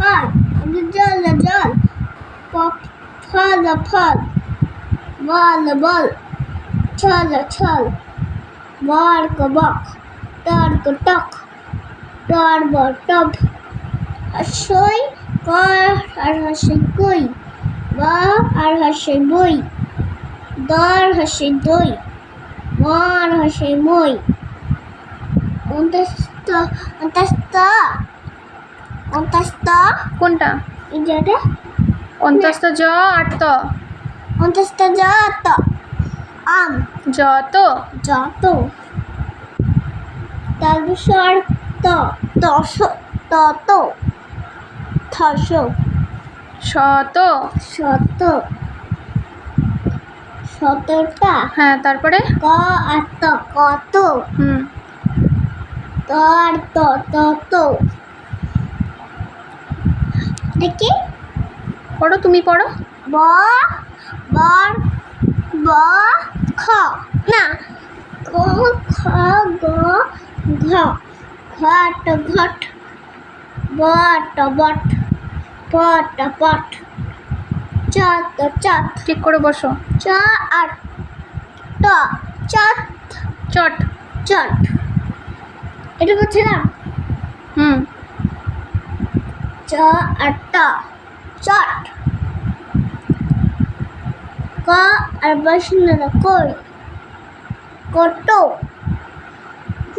কাল জল জল ফল ফল বল বল, ছল ছল বর্ক বক তর্ক টক টর্ব টব সই কর, আর হাসে কই, বা, আর হাসে বই, দর হাসে দই মর হাসে মই অন্তস্ত অন্তস্ত অন্তস্ত কোনটা? যেটা অন্তস্থ জ আর ত। অন্তস্ত যত আম। যত যত তারপর ত। দশ তত থস। শত শত শতটা হ্যাঁ তারপরে? ক আর ত। কত হুম। তর ত। তত দেখি। পড়ো তুমি পড়ো। ব বর ব খ। না ক খ গ ঘ। ঘট। ঘট বট। বট পট। পট চত চত। ঠিক করে বসো। চ আর ট চত। চট। চট। এটা করছিলাম হুম। চ আর ট চট ক আর বসনে কই কটো